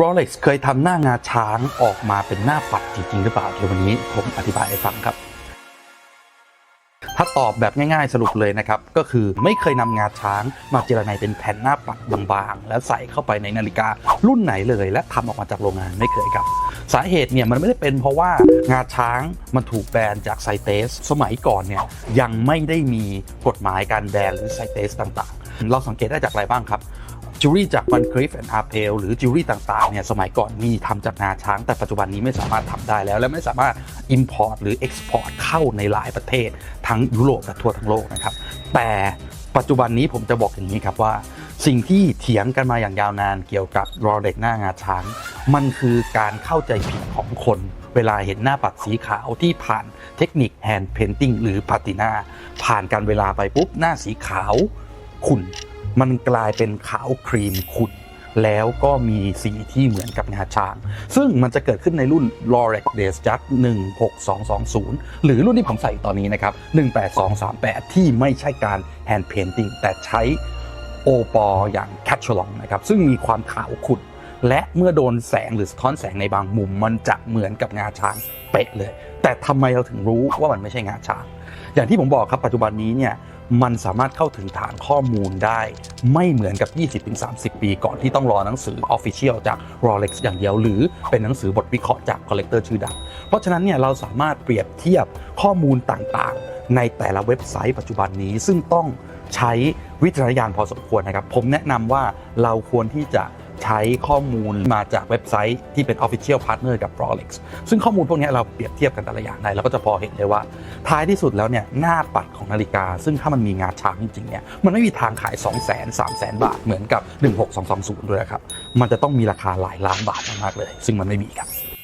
Rolex เคยทำหน้างาช้างออกมาเป็นหน้าปัดจริงๆหรือเปล่าเดี๋ยววันนี้ผมอธิบายให้ฟังครับ ถ้าตอบแบบง่ายๆสรุปเลยนะครับ ก็คือไม่เคยนำงาช้างมาเจรไนเป็นแผ่นหน้าปัดบางๆ แล้วใส่เข้าไปในนาฬิการุ่นไหนเลย และทำออกมาจากโรงงานไม่เคยครับ สาเหตุเนี่ยมันไม่ได้เป็นเพราะว่างาช้างมันถูกแบนจากไซเตสสมัยก่อนเนี่ยยังไม่ได้มีกฎหมายการแบนหรือไซเตสต่างๆ เราสังเกตได้จากอะไรบ้างครับ จิวเวลรี่จากวันคริฟแอนด์อาร์เพลหรือจิวเวลรี่ต่างๆเนี่ยสมัยก่อนมีทำจากงาช้าง แต่ปัจจุบันนี้ไม่สามารถทำได้แล้ว และไม่สามารถ Import หรือ Export เข้าในหลายประเทศ ทั้งยุโรปและทั่วทั้งโลกนะครับ แต่ปัจจุบันนี้ผมจะบอกอย่างนี้ครับว่า สิ่งที่เถียงกันมาอย่างยาวนานเกี่ยวกับรอเด็กหน้างาช้าง มันคือการเข้าใจผิดของคนเวลาเห็นหน้าปัดสีขาวที่ผ่านเทคนิคแฮนด์เพนติ้งหรือพาตินาผ่านการเวลาไปปุ๊บหน้าสีขาวขุ่น มันกลายเป็นขาวครีมขุ่นแล้วก็มีสีที่เหมือนกับงาช้าง ซึ่งมันจะเกิดขึ้นในรุ่น Rolex d a y s j u t 16220 หรือรุ่นที่ผมใส่ตอนนี้นะครับ 18238 ที่ไม่ใช่การ Hand Painting แต่ใช้โอปออย่าง c a t c h a l o n นะครับ ซึ่งมีความขาวขุ่นและเมื่อโดนแสงหรือสะท้อนแสงในบางมุม มันจะเหมือนกับงาช้างเป๊ะเลย แต่ทำไมเราถึงรู้ว่ามันไม่ใช่งาช้าง อย่างที่ผมบอกครับปัจจุบันนี้เนี่ย มันสามารถเข้าถึงฐานข้อมูลได้ไม่เหมือนกับ 20-30 ปีก่อนที่ต้องรอหนังสือ Official จาก Rolex อย่างเดียว หรือเป็นหนังสือบทวิเคราะห์จากคอลเลกเตอร์ชื่อดัง เพราะฉะนั้นเนี่ยเราสามารถเปรียบเทียบข้อมูลต่างๆ ในแต่ละเว็บไซต์ปัจจุบันนี้ซึ่งต้องใช้วิจารณญาณพอสมควรนะครับ ผมแนะนำว่าเราควรที่จะ ใช้ข้อมูลมาจากเว็บไซต์ที่เป็น Official Partner กับ Rolex ซึ่งข้อมูลพวกนี้เราเปรียบเทียบกันแต่ละอย่างได้เราก็จะพอเห็นเลยว่า ท้ายที่สุดแล้วเนี่ยหน้าปัดของนาฬิกา ซึ่งถ้ามันมีงาช้างจริงๆเนี่ยมันไม่มีทางขาย 2 0 0 0 0 0 3 0 0 0 บาทเหมือนกับ 16220 ด้วยครับ มันจะต้องมีราคาหลายล้านบาทมากๆเลย ซึ่งมันไม่มีครับ